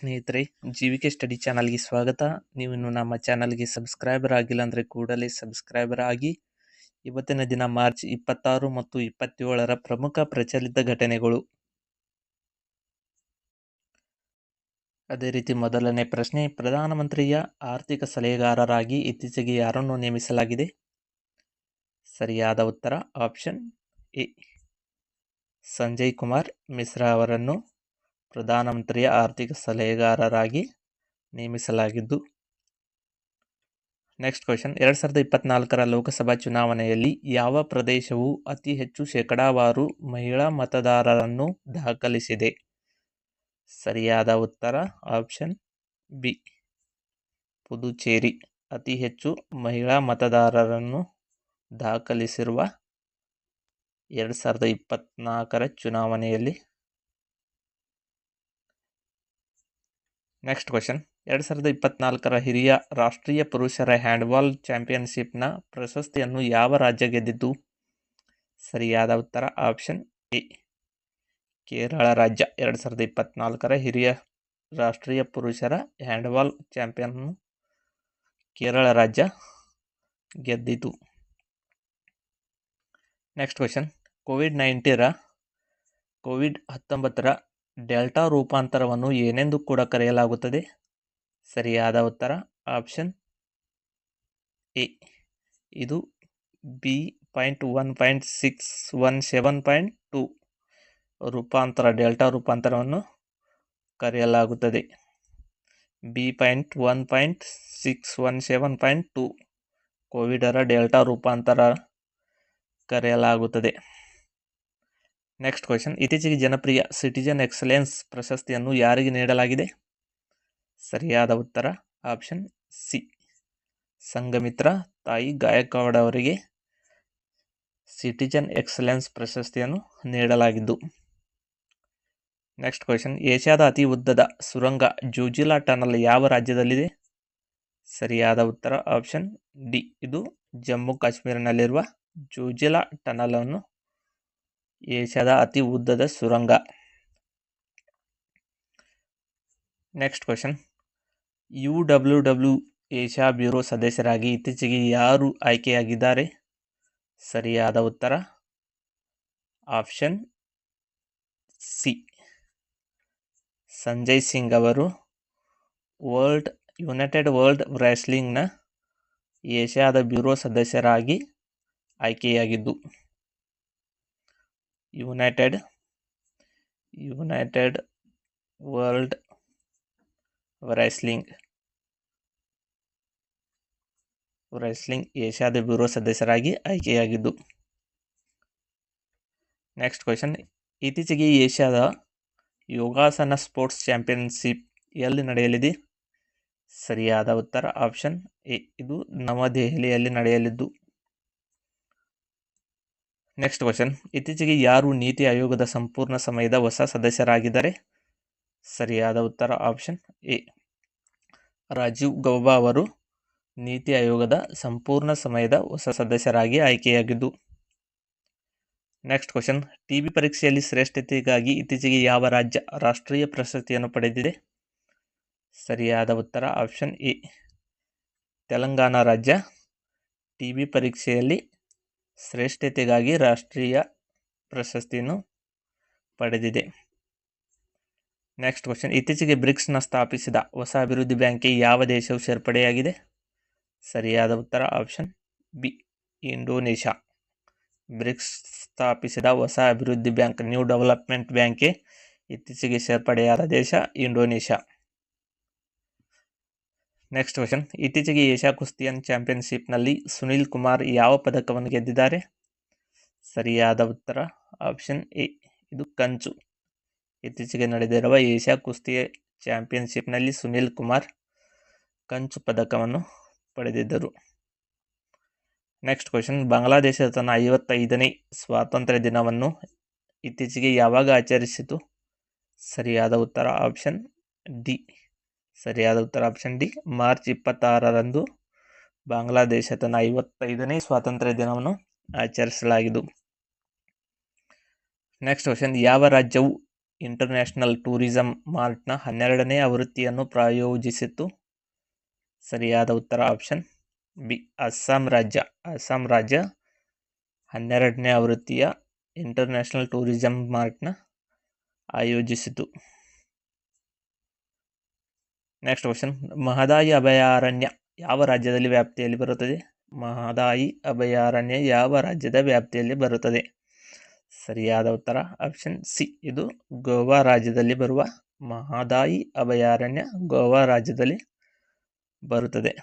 ಸ್ನೇಹಿತರೆ, ಜೀವಿಕೆ ಸ್ಟಡಿ ಚಾನಲ್ಗೆ ಸ್ವಾಗತ. ನೀವು ಇನ್ನು ನಮ್ಮ ಚಾನಲ್ಗೆ ಸಬ್ಸ್ಕ್ರೈಬರ್ ಆಗಿಲ್ಲ ಅಂದರೆ ಕೂಡಲೇ ಸಬ್ಸ್ಕ್ರೈಬರ್ ಆಗಿ. ಇವತ್ತಿನ ದಿನ ಮಾರ್ಚ್ ಇಪ್ಪತ್ತಾರು ಮತ್ತು ಇಪ್ಪತ್ತೇಳರ ಪ್ರಮುಖ ಪ್ರಚಲಿತ ಘಟನೆಗಳು. ಅದೇ ರೀತಿ ಮೊದಲನೇ ಪ್ರಶ್ನೆ, ಪ್ರಧಾನಮಂತ್ರಿಯ ಆರ್ಥಿಕ ಸಲಹೆಗಾರರಾಗಿ ಇತ್ತೀಚೆಗೆ ಯಾರನ್ನು ನೇಮಿಸಲಾಗಿದೆ? ಸರಿಯಾದ ಉತ್ತರ, ಆಪ್ಷನ್ ಎ. ಸಂಜಯ್ ಕುಮಾರ್ ಮಿಶ್ರಾ ಅವರನ್ನು ಪ್ರಧಾನಮಂತ್ರಿಯ ಆರ್ಥಿಕ ಸಲಹೆಗಾರರಾಗಿ ನೇಮಿಸಲಾಗಿದ್ದು. ನೆಕ್ಸ್ಟ್ ಕ್ವೆಶನ್ ಎರಡು ಸಾವಿರದ ಇಪ್ಪತ್ನಾಲ್ಕರ ಲೋಕಸಭಾ ಚುನಾವಣೆಯಲ್ಲಿ ಯಾವ ಪ್ರದೇಶವು ಅತಿ ಹೆಚ್ಚು ಶೇಕಡಾವಾರು ಮಹಿಳಾ ಮತದಾರರನ್ನು ದಾಖಲಿಸಿದೆ? ಸರಿಯಾದ ಉತ್ತರ ಆಪ್ಷನ್ ಬಿ ಪುದುಚೇರಿ. ಅತಿ ಹೆಚ್ಚು ಮಹಿಳಾ ಮತದಾರರನ್ನು ದಾಖಲಿಸಿರುವ ಎರಡು ಸಾವಿರದ ಇಪ್ಪತ್ನಾಲ್ಕರ ಚುನಾವಣೆಯಲ್ಲಿ ನೆಕ್ಸ್ಟ್ ಕ್ವೆಶನ್ ಎರಡು ಸಾವಿರದ ಇಪ್ಪತ್ನಾಲ್ಕರ ಹಿರಿಯ ರಾಷ್ಟ್ರೀಯ ಪುರುಷರ ಹ್ಯಾಂಡ್ಬಾಲ್ ಚಾಂಪಿಯನ್ಶಿಪ್ನ ಪ್ರಶಸ್ತಿಯನ್ನು ಯಾವ ರಾಜ್ಯ ಗೆದ್ದಿತು ಸರಿಯಾದ ಉತ್ತರ ಆಪ್ಷನ್ ಎ ಕೇರಳ ರಾಜ್ಯ. ಎರಡು ಸಾವಿರದ ಇಪ್ಪತ್ನಾಲ್ಕರ ಹಿರಿಯ ರಾಷ್ಟ್ರೀಯ ಪುರುಷರ ಹ್ಯಾಂಡ್ಬಾಲ್ ಚಾಂಪಿಯನ್ ಕೇರಳ ರಾಜ್ಯ ಗೆದ್ದಿತು. ನೆಕ್ಸ್ಟ್ ಕ್ವೆಶನ್ ಕೋವಿಡ್ ನೈನ್ಟೀರ ಕೋವಿಡ್ ಹತ್ತೊಂಬತ್ತರ ಡೆಲ್ಟಾ ರೂಪಾಂತರವನ್ನು ಏನೆಂದು ಕೂಡ ಕರೆಯಲಾಗುತ್ತದೆ. ಸರಿಯಾದ ಉತ್ತರ, ಆಪ್ಷನ್ ಎ. ಇದು B point one point six one seven point two ರೂಪಾಂತರ, ಡೆಲ್ಟಾ ರೂಪಾಂತರವನ್ನು ಕರೆಯಲಾಗುತ್ತದೆ. B point one point six one seven point two ಕೋವಿಡರ delta ರೂಪಾಂತರ ಕರೆಯಲಾಗುತ್ತದೆ. ನೆಕ್ಸ್ಟ್ ಕ್ವೆಶನ್ ಇತ್ತೀಚೆಗೆ ಜನಪ್ರಿಯ ಸಿಟಿಜನ್ ಎಕ್ಸಲೆನ್ಸ್ ಪ್ರಶಸ್ತಿಯನ್ನು ಯಾರಿಗೆ ನೀಡಲಾಗಿದೆ? ಸರಿಯಾದ ಉತ್ತರ ಆಪ್ಷನ್ ಸಿ ಸಂಗಮಿತ್ರ ತಾಯಿ ಗಾಯಕವಾಡ ಅವರಿಗೆ ಸಿಟಿಜನ್ ಎಕ್ಸಲೆನ್ಸ್ ಪ್ರಶಸ್ತಿಯನ್ನು ನೀಡಲಾಗಿದ್ದು. ನೆಕ್ಸ್ಟ್ ಕ್ವೆಶನ್ ಏಷ್ಯಾದ ಅತಿ ಉದ್ದದ ಸುರಂಗ ಜೂಜಿಲಾ ಟನಲ್ ಯಾವ ರಾಜ್ಯದಲ್ಲಿದೆ? ಸರಿಯಾದ ಉತ್ತರ ಆಪ್ಷನ್ ಡಿ ಇದು ಜಮ್ಮು ಕಾಶ್ಮೀರನಲ್ಲಿರುವ ಜೂಜಿಲಾ ಟನಲ್ ಅನ್ನು ಏಷ್ಯಾದ ಅತಿ ಉದ್ದದ ಸುರಂಗ. Next question U W W Asia bureau ಸದಸ್ಯರಾಗಿ ಇತ್ತೀಚೆಗೆ ಯಾರು ಆಯ್ಕೆಯಾಗಿದ್ದಾರೆ? ಸರಿಯಾದ ಉತ್ತರ? ಆಪ್ಷನ್ ಸಿ ಸಂಜಯ್ ಸಿಂಗ್ ಅವರು ವರ್ಲ್ಡ್ ಯುನೈಟೆಡ್ ವರ್ಲ್ಡ್ ರೆಸ್ಲಿಂಗ್ನ ಏಷ್ಯಾದ ಬ್ಯೂರೋ ಸದಸ್ಯರಾಗಿ ಆಯ್ಕೆಯಾಗಿದ್ದು. United united world wrestling wrestling ಏಷ್ಯಾದ ಬ್ಯೂರೋ ಸದಸ್ಯರಾಗಿ ಆಯ್ಕೆಯಾಗಿದ್ದು. Next question. ಇತ್ತೀಚೆಗೆ ಏಷ್ಯಾದ ಯೋಗಾಸನ ಸ್ಪೋರ್ಟ್ಸ್ ಚಾಂಪಿಯನ್ಶಿಪ್ ಎಲ್ಲಿ ನಡೆಯಲಿದೆ. ಸರಿಯಾದ ಉತ್ತರ ಆಪ್ಷನ್ ಎ. ಇದು ನವದೆಹಲಿಯಲ್ಲಿ ನಡೆಯಲಿದ್ದು. ನೆಕ್ಸ್ಟ್ ಕ್ವಶನ್ ಇತ್ತೀಚೆಗೆ ಯಾರು ನೀತಿ ಆಯೋಗದ ಸಂಪೂರ್ಣ ಸಮಯದ ಹೊಸ ಸದಸ್ಯರಾಗಿದ್ದಾರೆ? ಸರಿಯಾದ ಉತ್ತರ ಆಪ್ಷನ್ ಎ ರಾಜೀವ್ ಗೌಬಾ ಅವರು ನೀತಿ ಆಯೋಗದ ಸಂಪೂರ್ಣ ಸಮಯದ ಹೊಸ ಸದಸ್ಯರಾಗಿ ಆಯ್ಕೆಯಾಗಿದ್ದು. ನೆಕ್ಸ್ಟ್ ಕ್ವಶನ್ ಟಿ ಬಿ ಪರೀಕ್ಷೆಯಲ್ಲಿ ಶ್ರೇಷ್ಠತೆಗಾಗಿ ಇತ್ತೀಚೆಗೆ ಯಾವ ರಾಜ್ಯ ರಾಷ್ಟ್ರೀಯ ಪ್ರಶಸ್ತಿಯನ್ನು ಪಡೆದಿದೆ? ಸರಿಯಾದ ಉತ್ತರ ಆಪ್ಷನ್ ಎ ತೆಲಂಗಾಣ ರಾಜ್ಯ. ಟಿ ಬಿ ಪರೀಕ್ಷೆಯಲ್ಲಿ ಶ್ರೇಷ್ಠತೆಗಾಗಿ ರಾಷ್ಟ್ರೀಯ ಪ್ರಶಸ್ತಿಯನ್ನು ಪಡೆದಿದೆ. ನೆಕ್ಸ್ಟ್ ಕ್ವಶನ್ ಇತ್ತೀಚೆಗೆ ಬ್ರಿಕ್ಸ್ನ ಸ್ಥಾಪಿಸಿದ ಹೊಸ ಅಭಿವೃದ್ಧಿ ಬ್ಯಾಂಕ್ಗೆ ಯಾವ ದೇಶವು ಸೇರ್ಪಡೆಯಾಗಿದೆ? ಸರಿಯಾದ ಉತ್ತರ ಆಪ್ಷನ್ ಬಿ ಇಂಡೋನೇಷ್ಯಾ. ಬ್ರಿಕ್ಸ್ ಸ್ಥಾಪಿಸಿದ ಹೊಸ ಅಭಿವೃದ್ಧಿ ಬ್ಯಾಂಕ್ ನ್ಯೂ ಡೆವಲಪ್ಮೆಂಟ್ ಬ್ಯಾಂಕ್ಗೆ ಇತ್ತೀಚೆಗೆ ಸೇರ್ಪಡೆಯಾದ ದೇಶ ಇಂಡೋನೇಷ್ಯಾ. ನೆಕ್ಸ್ಟ್ ಕ್ವಶನ್ ಇತ್ತೀಚೆಗೆ ಏಷ್ಯಾ ಕುಸ್ತಿಯನ್ ಚಾಂಪಿಯನ್ಶಿಪ್ನಲ್ಲಿ ಸುನಿಲ್ ಕುಮಾರ್ ಯಾವ ಪದಕವನ್ನು ಗೆದ್ದಿದ್ದಾರೆ? ಸರಿಯಾದ ಉತ್ತರ. ಆಪ್ಷನ್ ಎ, ಇದು ಕಂಚು. ಇತ್ತೀಚೆಗೆ ನಡೆದಿರುವ ಏಷ್ಯಾ ಕುಸ್ತಿಯ ಚಾಂಪಿಯನ್ಶಿಪ್ನಲ್ಲಿ ಸುನಿಲ್ ಕುಮಾರ್ ಕಂಚು ಪದಕವನ್ನು ಪಡೆದಿದ್ದರು. ನೆಕ್ಸ್ಟ್ ಕ್ವಶನ್ ಬಾಂಗ್ಲಾದೇಶ ತನ್ನ ಐವತ್ತೈದನೇ ಸ್ವಾತಂತ್ರ್ಯ ದಿನವನ್ನು ಇತ್ತೀಚೆಗೆ ಯಾವಾಗ ಆಚರಿಸಿತು? ಸರಿಯಾದ ಉತ್ತರ. Option D. ಸರಿಯಾದ ಉತ್ತರ ಆಪ್ಷನ್ ಡಿ, ಮಾರ್ಚ್ ಇಪ್ಪತ್ತಾರರಂದು ಬಾಂಗ್ಲಾದೇಶ ತನ್ನ ಐವತ್ತೈದನೇ ಸ್ವಾತಂತ್ರ್ಯ ದಿನವನ್ನು ಆಚರಿಸಲಾಗಿದ್ದು. ನೆಕ್ಸ್ಟ್ ಕ್ವಶನ್ ಯಾವ ರಾಜ್ಯವು ಇಂಟರ್ನ್ಯಾಷನಲ್ ಟೂರಿಸಂ ಮಾರ್ಟ್ನ ಹನ್ನೆರಡನೇ ಆವೃತ್ತಿಯನ್ನು ಪ್ರಾಯೋಜಿಸಿತ್ತು? ಸರಿಯಾದ ಉತ್ತರ ಆಪ್ಷನ್ ಬಿ, ಅಸ್ಸಾಂ ರಾಜ್ಯ. ಅಸ್ಸಾಂ ರಾಜ್ಯ ಹನ್ನೆರಡನೇ ಆವೃತ್ತಿಯ ಇಂಟರ್ನ್ಯಾಷನಲ್ ಟೂರಿಸಂ ಮಾರ್ಟ್ನ ಆಯೋಜಿಸಿತು ನೆಕ್ಸ್ಟ್ ಕ್ವಶನ್ ಮಹದಾಯಿ ಅಭಯಾರಣ್ಯ ಯಾವ ರಾಜ್ಯದಲ್ಲಿ ವ್ಯಾಪ್ತಿಯಲ್ಲಿ ಬರುತ್ತದೆ? ಮಹದಾಯಿ ಅಭಯಾರಣ್ಯ ಯಾವ ರಾಜ್ಯದ ವ್ಯಾಪ್ತಿಯಲ್ಲಿ ಬರುತ್ತದೆ? ಸರಿಯಾದ ಉತ್ತರ. ಆಪ್ಷನ್ ಸಿ ಇದು ಗೋವಾ ರಾಜ್ಯದಲ್ಲಿ ಬರುವ ಮಹದಾಯಿ ಅಭಯಾರಣ್ಯ ಗೋವಾ ರಾಜ್ಯದಲ್ಲಿ ಬರುತ್ತದೆ.